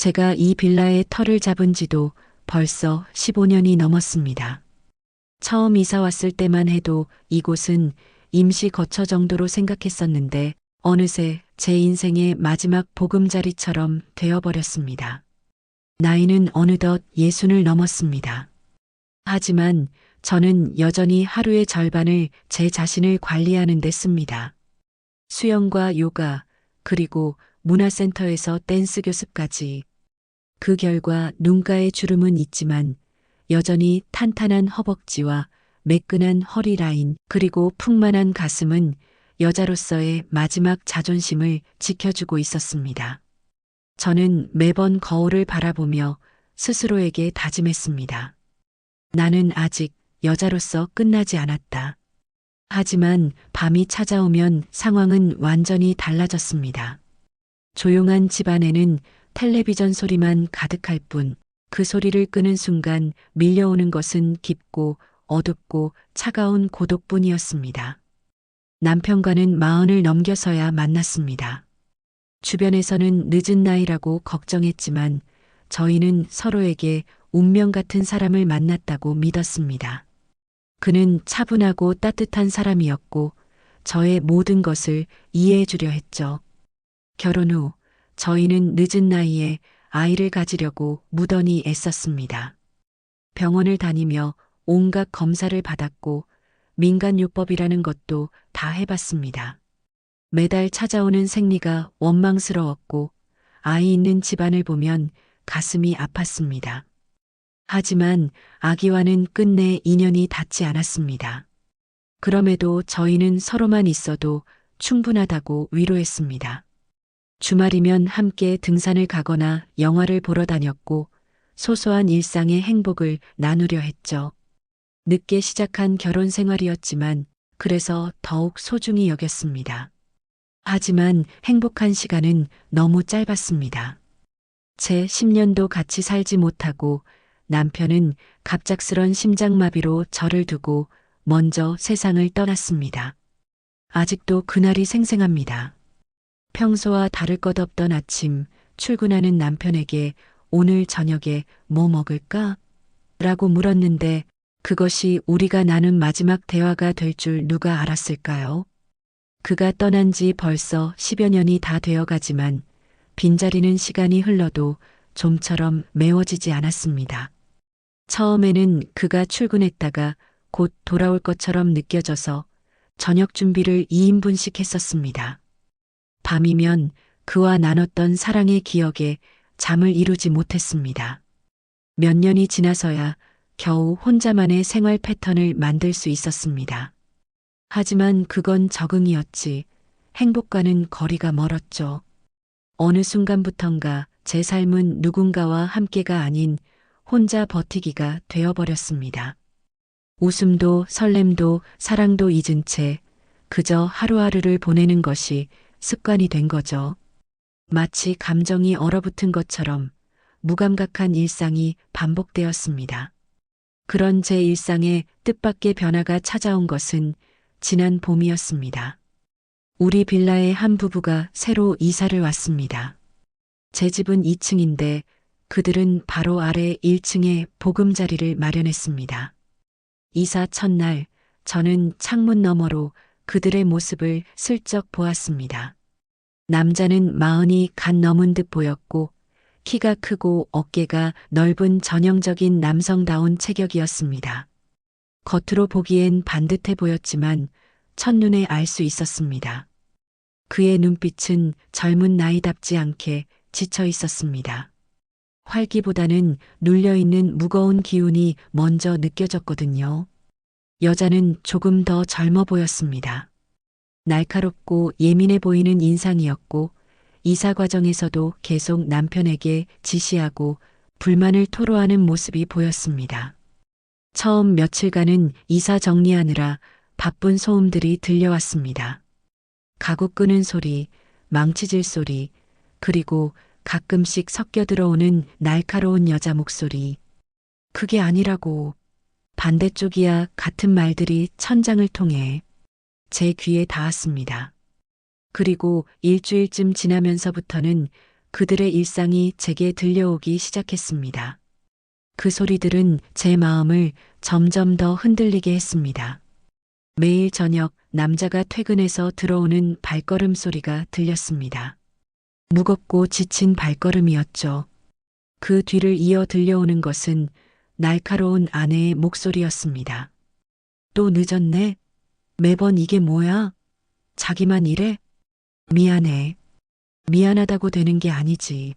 제가 이 빌라의 터를 잡은 지도 벌써 15년이 넘었습니다. 처음 이사 왔을 때만 해도 이곳은 임시 거처 정도로 생각했었는데 어느새 제 인생의 마지막 보금자리처럼 되어버렸습니다. 나이는 어느덧 예순을 넘었습니다. 하지만 저는 여전히 하루의 절반을 제 자신을 관리하는 데 씁니다. 수영과 요가, 그리고 문화센터에서 댄스 교습까지. 그 결과 눈가에 주름은 있지만 여전히 탄탄한 허벅지와 매끈한 허리 라인 그리고 풍만한 가슴은 여자로서의 마지막 자존심을 지켜주고 있었습니다. 저는 매번 거울을 바라보며 스스로에게 다짐했습니다. 나는 아직 여자로서 끝나지 않았다. 하지만 밤이 찾아오면 상황은 완전히 달라졌습니다. 조용한 집안에는 텔레비전 소리만 가득할 뿐 그 소리를 끄는 순간 밀려오는 것은 깊고 어둡고 차가운 고독뿐이었습니다. 남편과는 마흔을 넘겨서야 만났습니다. 주변에서는 늦은 나이라고 걱정했지만 저희는 서로에게 운명 같은 사람을 만났다고 믿었습니다. 그는 차분하고 따뜻한 사람이었고 저의 모든 것을 이해해 주려 했죠. 결혼 후 저희는 늦은 나이에 아이를 가지려고 무던히 애썼습니다. 병원을 다니며 온갖 검사를 받았고 민간요법이라는 것도 다 해봤습니다. 매달 찾아오는 생리가 원망스러웠고 아이 있는 집안을 보면 가슴이 아팠습니다. 하지만 아기와는 끝내 인연이 닿지 않았습니다. 그럼에도 저희는 서로만 있어도 충분하다고 위로했습니다. 주말이면 함께 등산을 가거나 영화를 보러 다녔고 소소한 일상의 행복을 나누려 했죠. 늦게 시작한 결혼 생활이었지만 그래서 더욱 소중히 여겼습니다. 하지만 행복한 시간은 너무 짧았습니다. 제 10년도 같이 살지 못하고 남편은 갑작스런 심장마비로 저를 두고 먼저 세상을 떠났습니다. 아직도 그날이 생생합니다. 평소와 다를 것 없던 아침 출근하는 남편에게 오늘 저녁에 뭐 먹을까? 라고 물었는데 그것이 우리가 나눈 마지막 대화가 될 줄 누가 알았을까요? 그가 떠난 지 벌써 10여 년이 다 되어 가지만 빈자리는 시간이 흘러도 좀처럼 메워지지 않았습니다. 처음에는 그가 출근했다가 곧 돌아올 것처럼 느껴져서 저녁 준비를 2인분씩 했었습니다. 밤이면 그와 나눴던 사랑의 기억에 잠을 이루지 못했습니다. 몇 년이 지나서야 겨우 혼자만의 생활 패턴을 만들 수 있었습니다. 하지만 그건 적응이었지 행복과는 거리가 멀었죠. 어느 순간부턴가 제 삶은 누군가와 함께가 아닌 혼자 버티기가 되어버렸습니다. 웃음도 설렘도 사랑도 잊은 채 그저 하루하루를 보내는 것이 습관이 된 거죠. 마치 감정이 얼어붙은 것처럼 무감각한 일상이 반복되었습니다. 그런 제 일상에 뜻밖의 변화가 찾아온 것은 지난 봄이었습니다. 우리 빌라에 한 부부가 새로 이사를 왔습니다. 제 집은 2층인데 그들은 바로 아래 1층에 보금자리를 마련했습니다. 이사 첫날 저는 창문 너머로 그들의 모습을 슬쩍 보았습니다. 남자는 마흔이 간 넘은 듯 보였고 키가 크고 어깨가 넓은 전형적인 남성다운 체격이었습니다. 겉으로 보기엔 반듯해 보였지만 첫눈에 알 수 있었습니다. 그의 눈빛은 젊은 나이답지 않게 지쳐 있었습니다. 활기보다는 눌려있는 무거운 기운이 먼저 느껴졌거든요. 여자는 조금 더 젊어 보였습니다. 날카롭고 예민해 보이는 인상이었고 이사 과정에서도 계속 남편에게 지시하고 불만을 토로하는 모습이 보였습니다. 처음 며칠간은 이사 정리하느라 바쁜 소음들이 들려왔습니다. 가구 끄는 소리, 망치질 소리, 그리고 가끔씩 섞여 들어오는 날카로운 여자 목소리. 그게 아니라고. 반대쪽이야 같은 말들이 천장을 통해 제 귀에 닿았습니다. 그리고 일주일쯤 지나면서부터는 그들의 일상이 제게 들려오기 시작했습니다. 그 소리들은 제 마음을 점점 더 흔들리게 했습니다. 매일 저녁 남자가 퇴근해서 들어오는 발걸음 소리가 들렸습니다. 무겁고 지친 발걸음이었죠. 그 뒤를 이어 들려오는 것은 날카로운 아내의 목소리였습니다. 또 늦었네? 매번 이게 뭐야? 자기만 이래? 미안해. 미안하다고 되는 게 아니지.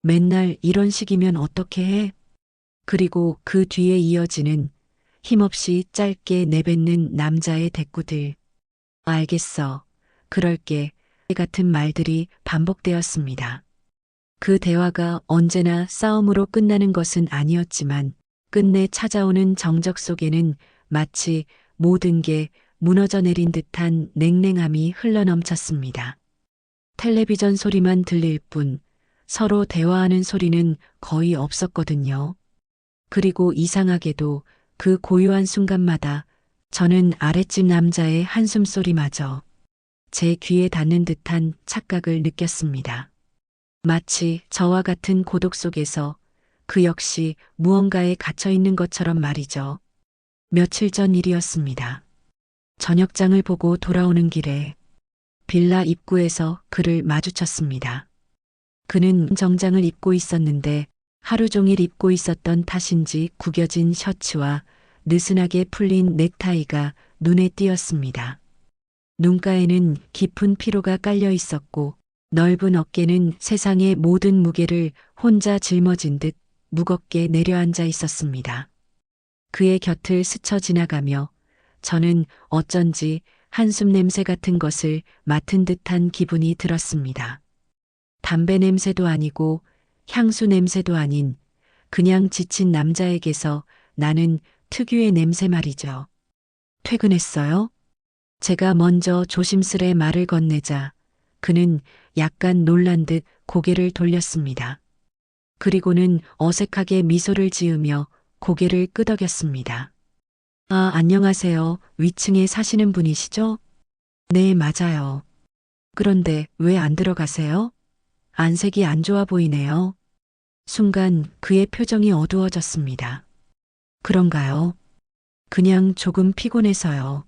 맨날 이런 식이면 어떻게 해? 그리고 그 뒤에 이어지는 힘없이 짧게 내뱉는 남자의 대꾸들. 알겠어. 그럴게. 같은 말들이 반복되었습니다. 그 대화가 언제나 싸움으로 끝나는 것은 아니었지만 끝내 찾아오는 정적 속에는 마치 모든 게 무너져 내린 듯한 냉랭함이 흘러넘쳤습니다. 텔레비전 소리만 들릴 뿐 서로 대화하는 소리는 거의 없었거든요. 그리고 이상하게도 그 고요한 순간마다 저는 아랫집 남자의 한숨소리마저 제 귀에 닿는 듯한 착각을 느꼈습니다. 마치 저와 같은 고독 속에서 그 역시 무언가에 갇혀 있는 것처럼 말이죠. 며칠 전 일이었습니다. 저녁장을 보고 돌아오는 길에 빌라 입구에서 그를 마주쳤습니다. 그는 정장을 입고 있었는데 하루 종일 입고 있었던 탓인지 구겨진 셔츠와 느슨하게 풀린 넥타이가 눈에 띄었습니다. 눈가에는 깊은 피로가 깔려 있었고 넓은 어깨는 세상의 모든 무게를 혼자 짊어진 듯 무겁게 내려앉아 있었습니다. 그의 곁을 스쳐 지나가며 저는 어쩐지 한숨 냄새 같은 것을 맡은 듯한 기분이 들었습니다. 담배 냄새도 아니고 향수 냄새도 아닌 그냥 지친 남자에게서 나는 특유의 냄새 말이죠. 퇴근했어요? 제가 먼저 조심스레 말을 건네자 그는 약간 놀란 듯 고개를 돌렸습니다. 그리고는 어색하게 미소를 지으며 고개를 끄덕였습니다. 아, 안녕하세요. 위층에 사시는 분이시죠? 네, 맞아요. 그런데 왜 안 들어가세요? 안색이 안 좋아 보이네요. 순간 그의 표정이 어두워졌습니다. 그런가요? 그냥 조금 피곤해서요.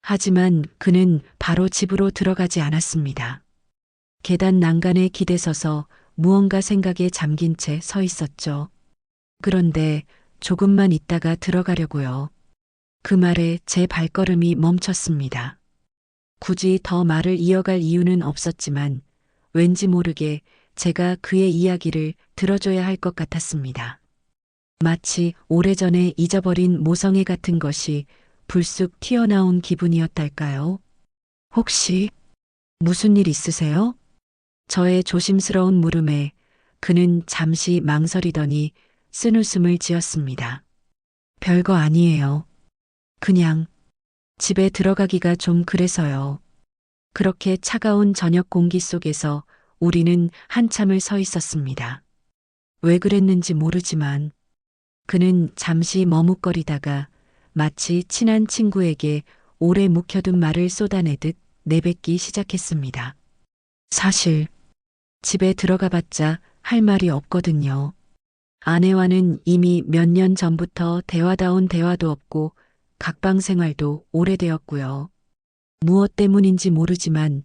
하지만 그는 바로 집으로 들어가지 않았습니다. 계단 난간에 기대서서 무언가 생각에 잠긴 채 서 있었죠. 그런데 조금만 있다가 들어가려고요. 그 말에 제 발걸음이 멈췄습니다. 굳이 더 말을 이어갈 이유는 없었지만 왠지 모르게 제가 그의 이야기를 들어줘야 할 것 같았습니다. 마치 오래전에 잊어버린 모성애 같은 것이 불쑥 튀어나온 기분이었달까요? 혹시 무슨 일 있으세요? 저의 조심스러운 물음에 그는 잠시 망설이더니 쓴 웃음을 지었습니다. 별거 아니에요. 그냥 집에 들어가기가 좀 그래서요. 그렇게 차가운 저녁 공기 속에서 우리는 한참을 서 있었습니다. 왜 그랬는지 모르지만 그는 잠시 머뭇거리다가 마치 친한 친구에게 오래 묵혀둔 말을 쏟아내듯 내뱉기 시작했습니다. 사실 집에 들어가 봤자 할 말이 없거든요. 아내와는 이미 몇 년 전부터 대화다운 대화도 없고 각방 생활도 오래되었고요. 무엇 때문인지 모르지만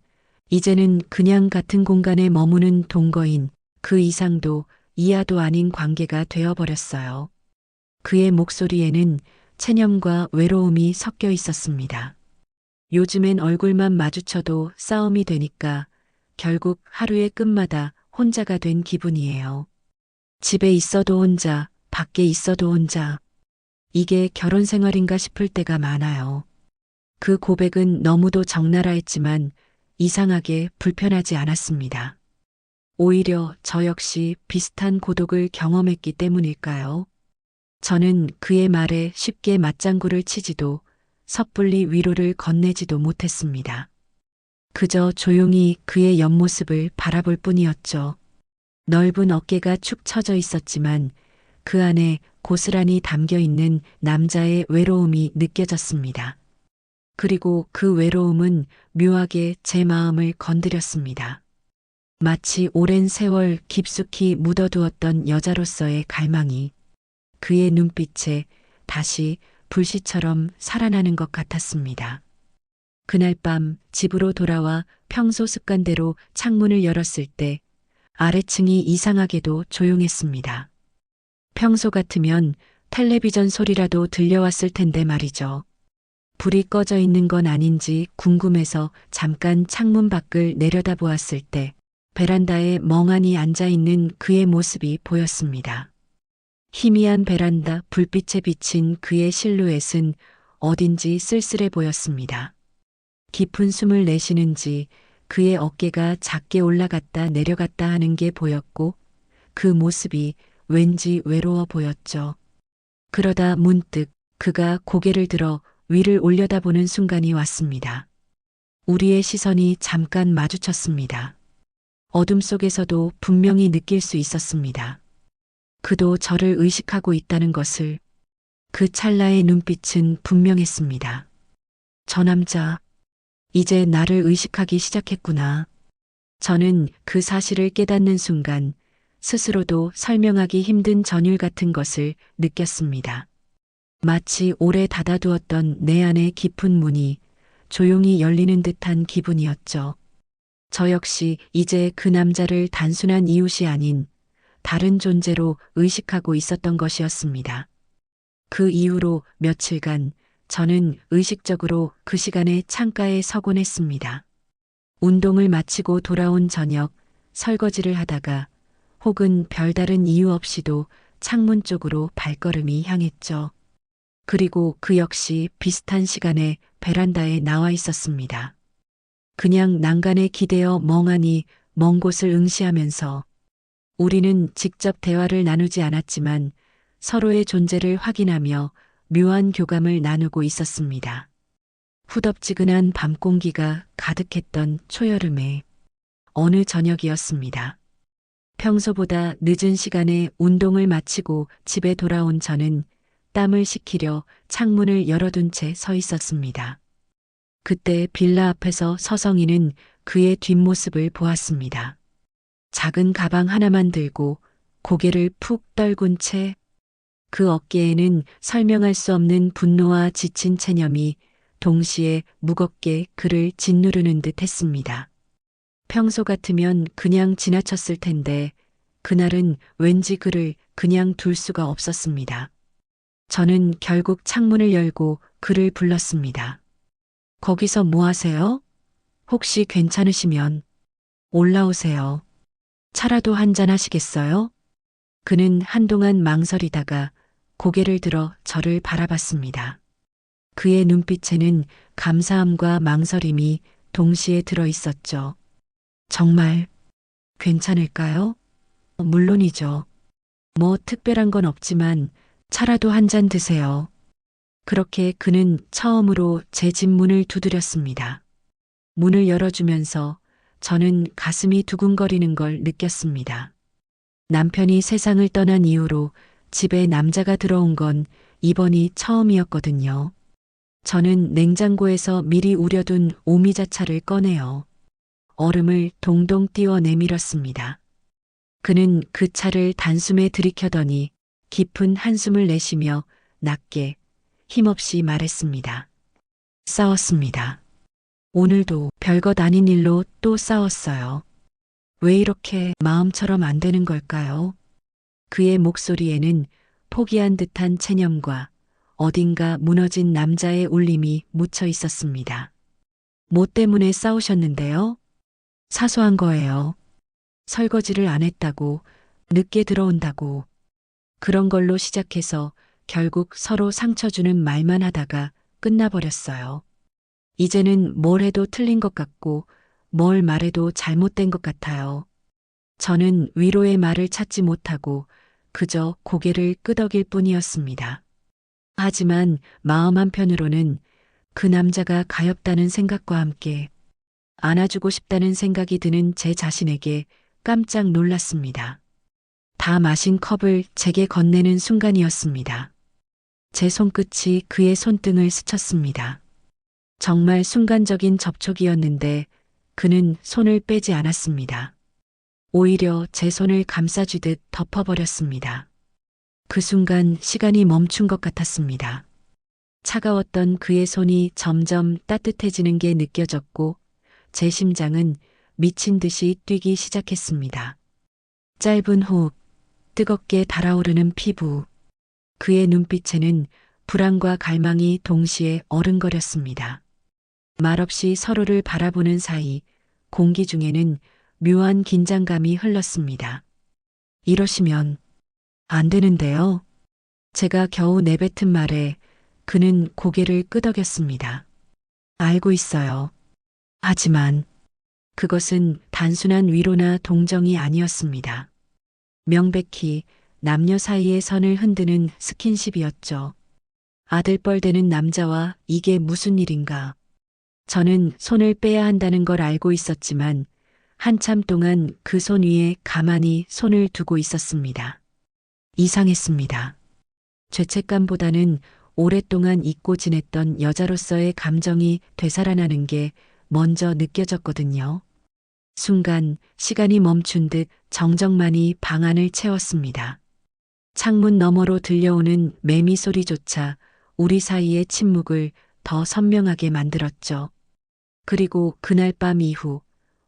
이제는 그냥 같은 공간에 머무는 동거인 그 이상도 이하도 아닌 관계가 되어버렸어요. 그의 목소리에는 체념과 외로움이 섞여 있었습니다. 요즘엔 얼굴만 마주쳐도 싸움이 되니까 결국 하루의 끝마다 혼자가 된 기분이에요. 집에 있어도 혼자, 밖에 있어도 혼자. 이게 결혼 생활인가 싶을 때가 많아요. 그 고백은 너무도 적나라했지만 이상하게 불편하지 않았습니다. 오히려 저 역시 비슷한 고독을 경험했기 때문일까요? 저는 그의 말에 쉽게 맞장구를 치지도 섣불리 위로를 건네지도 못했습니다. 그저 조용히 그의 옆모습을 바라볼 뿐이었죠. 넓은 어깨가 축 처져 있었지만 그 안에 고스란히 담겨 있는 남자의 외로움이 느껴졌습니다. 그리고 그 외로움은 묘하게 제 마음을 건드렸습니다. 마치 오랜 세월 깊숙이 묻어두었던 여자로서의 갈망이 그의 눈빛에 다시 불씨처럼 살아나는 것 같았습니다. 그날 밤 집으로 돌아와 평소 습관대로 창문을 열었을 때 아래층이 이상하게도 조용했습니다. 평소 같으면 텔레비전 소리라도 들려왔을 텐데 말이죠. 불이 꺼져 있는 건 아닌지 궁금해서 잠깐 창문 밖을 내려다보았을 때 베란다에 멍하니 앉아 있는 그의 모습이 보였습니다. 희미한 베란다 불빛에 비친 그의 실루엣은 어딘지 쓸쓸해 보였습니다. 깊은 숨을 내쉬는지 그의 어깨가 작게 올라갔다 내려갔다 하는 게 보였고 그 모습이 왠지 외로워 보였죠. 그러다 문득 그가 고개를 들어 위를 올려다보는 순간이 왔습니다. 우리의 시선이 잠깐 마주쳤습니다. 어둠 속에서도 분명히 느낄 수 있었습니다. 그도 저를 의식하고 있다는 것을 그 찰나의 눈빛은 분명했습니다. 저 남자, 이제 나를 의식하기 시작했구나. 저는 그 사실을 깨닫는 순간 스스로도 설명하기 힘든 전율 같은 것을 느꼈습니다. 마치 오래 닫아두었던 내 안의 깊은 문이 조용히 열리는 듯한 기분이었죠. 저 역시 이제 그 남자를 단순한 이웃이 아닌 다른 존재로 의식하고 있었던 것이었습니다. 그 이후로 며칠간 저는 의식적으로 그 시간에 창가에 서곤 했습니다. 운동을 마치고 돌아온 저녁 설거지를 하다가 혹은 별다른 이유 없이도 창문 쪽으로 발걸음이 향했죠. 그리고 그 역시 비슷한 시간에 베란다에 나와 있었습니다. 그냥 난간에 기대어 멍하니 먼 곳을 응시하면서 우리는 직접 대화를 나누지 않았지만 서로의 존재를 확인하며 묘한 교감을 나누고 있었습니다. 후덥지근한 밤 공기가 가득했던 초여름에 어느 저녁이었습니다. 평소보다 늦은 시간에 운동을 마치고 집에 돌아온 저는 땀을 식히려 창문을 열어둔 채 서 있었습니다. 그때 빌라 앞에서 서성이는 그의 뒷모습을 보았습니다. 작은 가방 하나만 들고 고개를 푹 떨군 채 그 어깨에는 설명할 수 없는 분노와 지친 체념이 동시에 무겁게 그를 짓누르는 듯 했습니다. 평소 같으면 그냥 지나쳤을 텐데 그날은 왠지 그를 그냥 둘 수가 없었습니다. 저는 결국 창문을 열고 그를 불렀습니다. 거기서 뭐 하세요? 혹시 괜찮으시면 올라오세요. 차라도 한잔 하시겠어요? 그는 한동안 망설이다가 고개를 들어 저를 바라봤습니다. 그의 눈빛에는 감사함과 망설임이 동시에 들어 있었죠. 정말 괜찮을까요? 물론이죠. 뭐 특별한 건 없지만 차라도 한 잔 드세요. 그렇게 그는 처음으로 제 집 문을 두드렸습니다. 문을 열어주면서 저는 가슴이 두근거리는 걸 느꼈습니다. 남편이 세상을 떠난 이후로 집에 남자가 들어온 건 이번이 처음이었거든요. 저는 냉장고에서 미리 우려둔 오미자차를 꺼내어 얼음을 동동 띄워 내밀었습니다. 그는 그 차를 단숨에 들이켜더니 깊은 한숨을 내쉬며 낮게 힘없이 말했습니다. 싸웠습니다. 오늘도 별것 아닌 일로 또 싸웠어요. 왜 이렇게 마음처럼 안 되는 걸까요? 그의 목소리에는 포기한 듯한 체념과 어딘가 무너진 남자의 울림이 묻혀 있었습니다. 뭐 때문에 싸우셨는데요? 사소한 거예요. 설거지를 안 했다고, 늦게 들어온다고. 그런 걸로 시작해서 결국 서로 상처 주는 말만 하다가 끝나버렸어요. 이제는 뭘 해도 틀린 것 같고, 뭘 말해도 잘못된 것 같아요. 저는 위로의 말을 찾지 못하고 그저 고개를 끄덕일 뿐이었습니다. 하지만 마음 한편으로는 그 남자가 가엾다는 생각과 함께 안아주고 싶다는 생각이 드는 제 자신에게 깜짝 놀랐습니다. 다 마신 컵을 제게 건네는 순간이었습니다. 제 손끝이 그의 손등을 스쳤습니다. 정말 순간적인 접촉이었는데 그는 손을 빼지 않았습니다. 오히려 제 손을 감싸주듯 덮어버렸습니다. 그 순간 시간이 멈춘 것 같았습니다. 차가웠던 그의 손이 점점 따뜻해지는 게 느껴졌고 제 심장은 미친 듯이 뛰기 시작했습니다. 짧은 호흡, 뜨겁게 달아오르는 피부, 그의 눈빛에는 불안과 갈망이 동시에 어른거렸습니다. 말없이 서로를 바라보는 사이 공기 중에는 묘한 긴장감이 흘렀습니다. 이러시면 안 되는데요. 제가 겨우 내뱉은 말에 그는 고개를 끄덕였습니다. 알고 있어요. 하지만 그것은 단순한 위로나 동정이 아니었습니다. 명백히 남녀 사이의 선을 흔드는 스킨십이었죠. 아들뻘 되는 남자와 이게 무슨 일인가. 저는 손을 빼야 한다는 걸 알고 있었지만 한참 동안 그 손 위에 가만히 손을 두고 있었습니다. 이상했습니다. 죄책감보다는 오랫동안 잊고 지냈던 여자로서의 감정이 되살아나는 게 먼저 느껴졌거든요. 순간 시간이 멈춘 듯 정적만이 방 안을 채웠습니다. 창문 너머로 들려오는 매미 소리조차 우리 사이의 침묵을 더 선명하게 만들었죠. 그리고 그날 밤 이후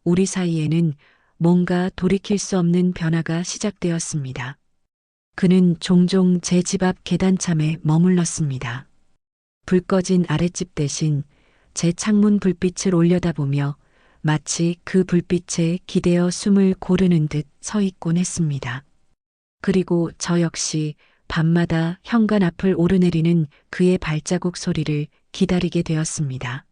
우리 사이에는 뭔가 돌이킬 수 없는 변화가 시작되었습니다. 그는 종종 제 집 앞 계단참에 머물렀습니다. 불 꺼진 아랫집 대신 제 창문 불빛을 올려다보며 마치 그 불빛에 기대어 숨을 고르는 듯 서 있곤 했습니다. 그리고 저 역시 밤마다 현관 앞을 오르내리는 그의 발자국 소리를 기다리게 되었습니다.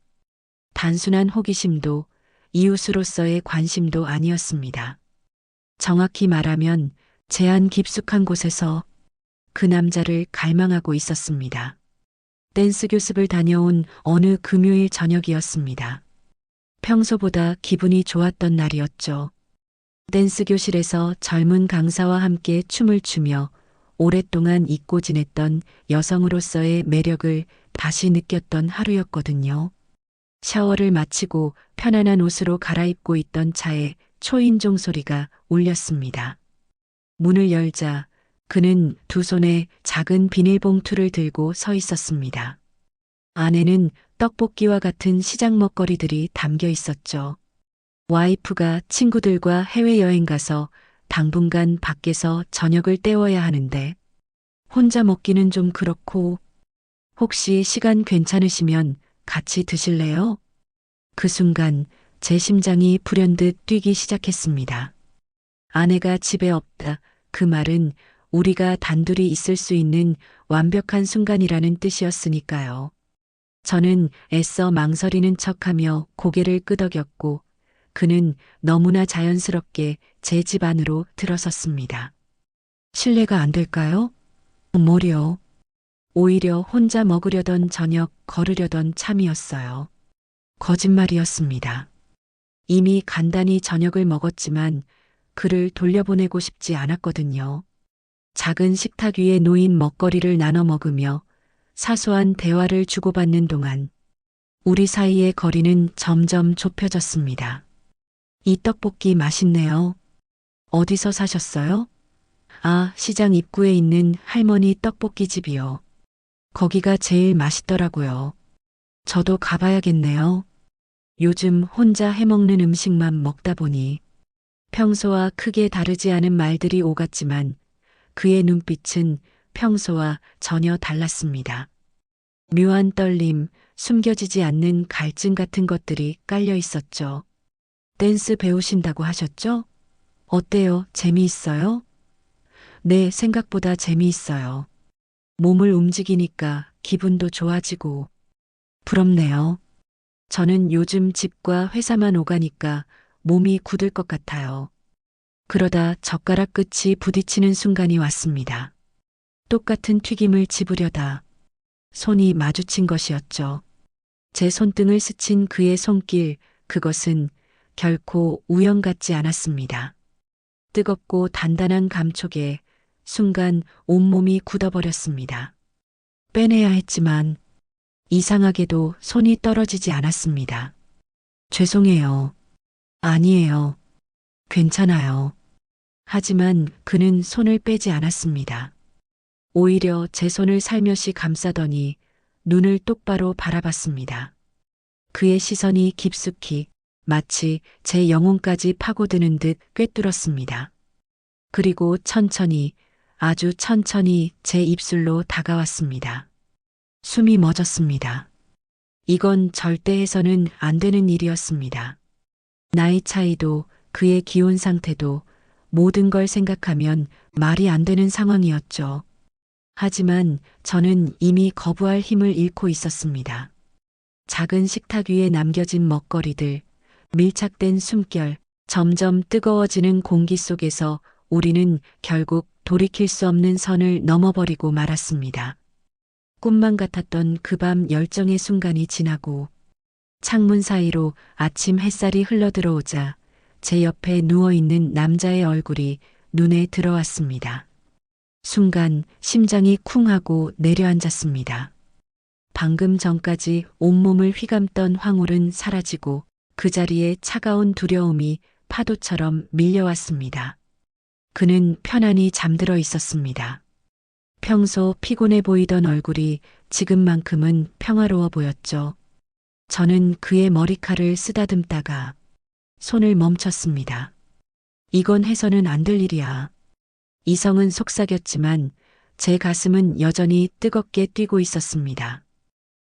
단순한 호기심도 이웃으로서의 관심도 아니었습니다. 정확히 말하면 제한 깊숙한 곳에서 그 남자를 갈망하고 있었습니다. 댄스 교습을 다녀온 어느 금요일 저녁이었습니다. 평소보다 기분이 좋았던 날이었죠. 댄스 교실에서 젊은 강사와 함께 춤을 추며 오랫동안 잊고 지냈던 여성으로서의 매력을 다시 느꼈던 하루였거든요. 샤워를 마치고 편안한 옷으로 갈아입고 있던 차에 초인종 소리가 울렸습니다. 문을 열자 그는 두 손에 작은 비닐봉투를 들고 서 있었습니다. 안에는 떡볶이와 같은 시장 먹거리들이 담겨 있었죠. 와이프가 친구들과 해외여행 가서 당분간 밖에서 저녁을 때워야 하는데 혼자 먹기는 좀 그렇고 혹시 시간 괜찮으시면 같이 드실래요? 그 순간 제 심장이 불현듯 뛰기 시작했습니다. 아내가 집에 없다. 그 말은 우리가 단둘이 있을 수 있는 완벽한 순간이라는 뜻이었으니까요. 저는 애써 망설이는 척하며 고개를 끄덕였고 그는 너무나 자연스럽게 제 집 안으로 들어섰습니다. 실례가 안 될까요? 뭐려. 오히려 혼자 먹으려던 저녁 거르려던 참이었어요. 거짓말이었습니다. 이미 간단히 저녁을 먹었지만 그를 돌려보내고 싶지 않았거든요. 작은 식탁 위에 놓인 먹거리를 나눠 먹으며 사소한 대화를 주고받는 동안 우리 사이의 거리는 점점 좁혀졌습니다. 이 떡볶이 맛있네요. 어디서 사셨어요? 아, 시장 입구에 있는 할머니 떡볶이 집이요. 거기가 제일 맛있더라고요. 저도 가봐야겠네요. 요즘 혼자 해먹는 음식만 먹다 보니 평소와 크게 다르지 않은 말들이 오갔지만 그의 눈빛은 평소와 전혀 달랐습니다. 묘한 떨림, 숨겨지지 않는 갈증 같은 것들이 깔려 있었죠. 댄스 배우신다고 하셨죠? 어때요? 재미있어요? 네, 생각보다 재미있어요. 몸을 움직이니까 기분도 좋아지고. 부럽네요. 저는 요즘 집과 회사만 오가니까 몸이 굳을 것 같아요. 그러다 젓가락 끝이 부딪히는 순간이 왔습니다. 똑같은 튀김을 집으려다 손이 마주친 것이었죠. 제 손등을 스친 그의 손길, 그것은 결코 우연 같지 않았습니다. 뜨겁고 단단한 감촉에 순간 온몸이 굳어버렸습니다. 빼내야 했지만 이상하게도 손이 떨어지지 않았습니다. 죄송해요. 아니에요. 괜찮아요. 하지만 그는 손을 빼지 않았습니다. 오히려 제 손을 살며시 감싸더니 눈을 똑바로 바라봤습니다. 그의 시선이 깊숙이 마치 제 영혼까지 파고드는 듯 꿰뚫었습니다. 그리고 천천히 아주 천천히 제 입술로 다가왔습니다. 숨이 멎었습니다. 이건 절대 해서는 안 되는 일이었습니다. 나이 차이도 그의 기온 상태도 모든 걸 생각하면 말이 안 되는 상황이었죠. 하지만 저는 이미 거부할 힘을 잃고 있었습니다. 작은 식탁 위에 남겨진 먹거리들, 밀착된 숨결, 점점 뜨거워지는 공기 속에서 우리는 결국 돌이킬 수 없는 선을 넘어버리고 말았습니다. 꿈만 같았던 그 밤 열정의 순간이 지나고 창문 사이로 아침 햇살이 흘러들어오자 제 옆에 누워있는 남자의 얼굴이 눈에 들어왔습니다. 순간 심장이 쿵 하고 내려앉았습니다. 방금 전까지 온몸을 휘감던 황홀은 사라지고 그 자리에 차가운 두려움이 파도처럼 밀려왔습니다. 그는 편안히 잠들어 있었습니다. 평소 피곤해 보이던 얼굴이 지금만큼은 평화로워 보였죠. 저는 그의 머리칼을 쓰다듬다가 손을 멈췄습니다. 이건 해서는 안 될 일이야. 이성은 속삭였지만 제 가슴은 여전히 뜨겁게 뛰고 있었습니다.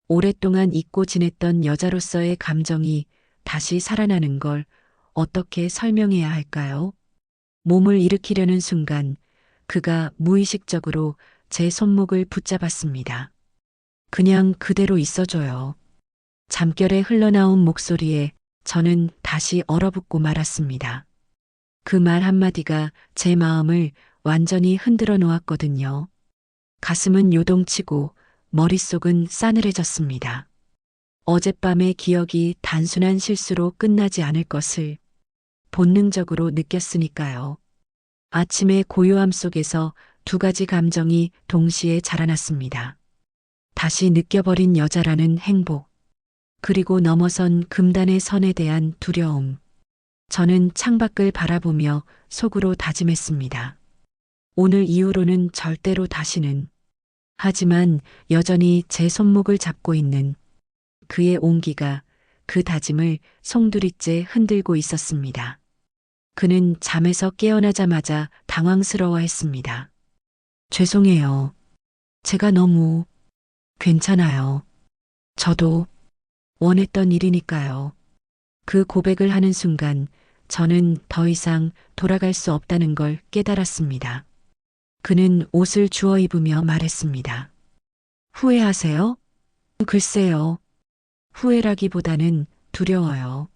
오랫동안 잊고 지냈던 여자로서의 감정이 다시 살아나는 걸 어떻게 설명해야 할까요? 몸을 일으키려는 순간 그가 무의식적으로 제 손목을 붙잡았습니다. 그냥 그대로 있어줘요. 잠결에 흘러나온 목소리에 저는 다시 얼어붙고 말았습니다. 그 말 한마디가 제 마음을 완전히 흔들어 놓았거든요. 가슴은 요동치고 머릿속은 싸늘해졌습니다. 어젯밤의 기억이 단순한 실수로 끝나지 않을 것을 본능적으로 느꼈으니까요. 아침의 고요함 속에서 두 가지 감정이 동시에 자라났습니다. 다시 느껴버린 여자라는 행복, 그리고 넘어선 금단의 선에 대한 두려움. 저는 창밖을 바라보며 속으로 다짐했습니다. 오늘 이후로는 절대로 다시는. 하지만 여전히 제 손목을 잡고 있는 그의 온기가 그 다짐을 송두리째 흔들고 있었습니다. 그는 잠에서 깨어나자마자 당황스러워 했습니다. 죄송해요. 제가 너무 괜찮아요. 저도 원했던 일이니까요. 그 고백을 하는 순간 저는 더 이상 돌아갈 수 없다는 걸 깨달았습니다. 그는 옷을 주워 입으며 말했습니다. 후회하세요? 글쎄요. 후회라기보다는 두려워요.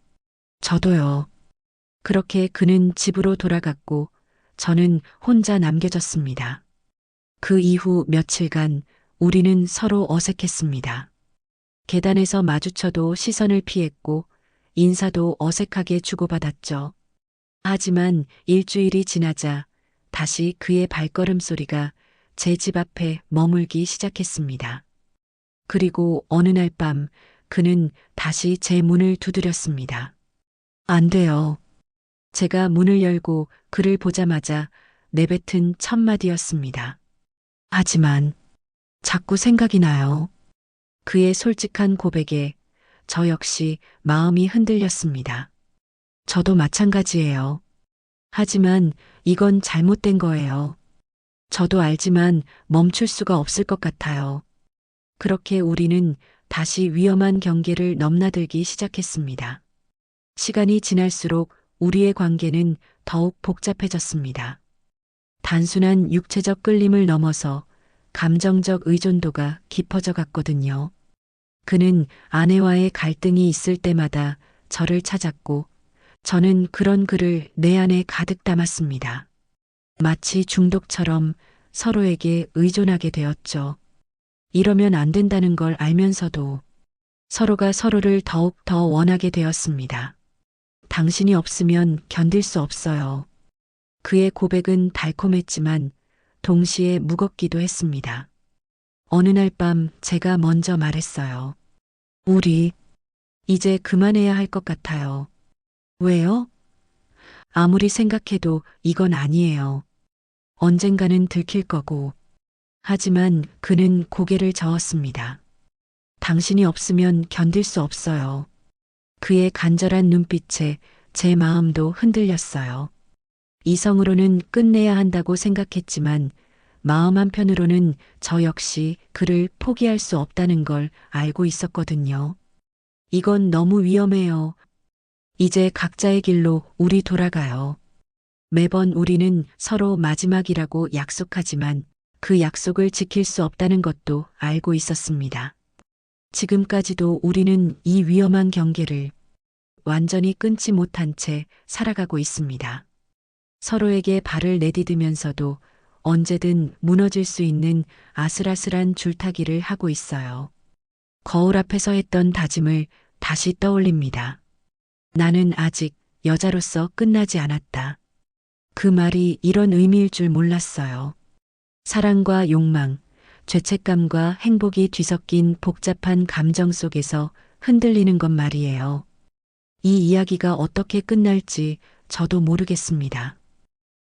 저도요. 그렇게 그는 집으로 돌아갔고 저는 혼자 남겨졌습니다. 그 이후 며칠간 우리는 서로 어색했습니다. 계단에서 마주쳐도 시선을 피했고 인사도 어색하게 주고받았죠. 하지만 일주일이 지나자 다시 그의 발걸음 소리가 제 집 앞에 머물기 시작했습니다. 그리고 어느 날 밤 그는 다시 제 문을 두드렸습니다. 안 돼요. 제가 문을 열고 그를 보자마자 내뱉은 첫 마디였습니다. 하지만 자꾸 생각이 나요. 그의 솔직한 고백에 저 역시 마음이 흔들렸습니다. 저도 마찬가지예요. 하지만 이건 잘못된 거예요. 저도 알지만 멈출 수가 없을 것 같아요. 그렇게 우리는 다시 위험한 경계를 넘나들기 시작했습니다. 시간이 지날수록 우리의 관계는 더욱 복잡해졌습니다. 단순한 육체적 끌림을 넘어서 감정적 의존도가 깊어져 갔거든요. 그는 아내와의 갈등이 있을 때마다 저를 찾았고 저는 그런 그를 내 안에 가득 담았습니다. 마치 중독처럼 서로에게 의존하게 되었죠. 이러면 안 된다는 걸 알면서도 서로가 서로를 더욱 더 원하게 되었습니다. 당신이 없으면 견딜 수 없어요. 그의 고백은 달콤했지만 동시에 무겁기도 했습니다. 어느 날 밤 제가 먼저 말했어요. 우리 이제 그만해야 할 것 같아요. 왜요? 아무리 생각해도 이건 아니에요. 언젠가는 들킬 거고. 하지만 그는 고개를 저었습니다. 당신이 없으면 견딜 수 없어요. 그의 간절한 눈빛에 제 마음도 흔들렸어요. 이성으로는 끝내야 한다고 생각했지만 마음 한편으로는 저 역시 그를 포기할 수 없다는 걸 알고 있었거든요. 이건 너무 위험해요. 이제 각자의 길로 우리 돌아가요. 매번 우리는 서로 마지막이라고 약속하지만 그 약속을 지킬 수 없다는 것도 알고 있었습니다. 지금까지도 우리는 이 위험한 경계를 완전히 끊지 못한 채 살아가고 있습니다. 서로에게 발을 내디디면서도 언제든 무너질 수 있는 아슬아슬한 줄타기를 하고 있어요. 거울 앞에서 했던 다짐을 다시 떠올립니다. 나는 아직 여자로서 끝나지 않았다. 그 말이 이런 의미일 줄 몰랐어요. 사랑과 욕망, 죄책감과 행복이 뒤섞인 복잡한 감정 속에서 흔들리는 것 말이에요. 이 이야기가 어떻게 끝날지 저도 모르겠습니다.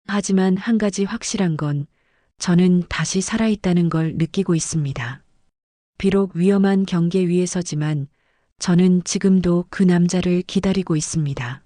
하지만 한 가지 확실한 건 저는 다시 살아있다는 걸 느끼고 있습니다. 비록 위험한 경계 위에 서지만 저는 지금도 그 남자를 기다리고 있습니다.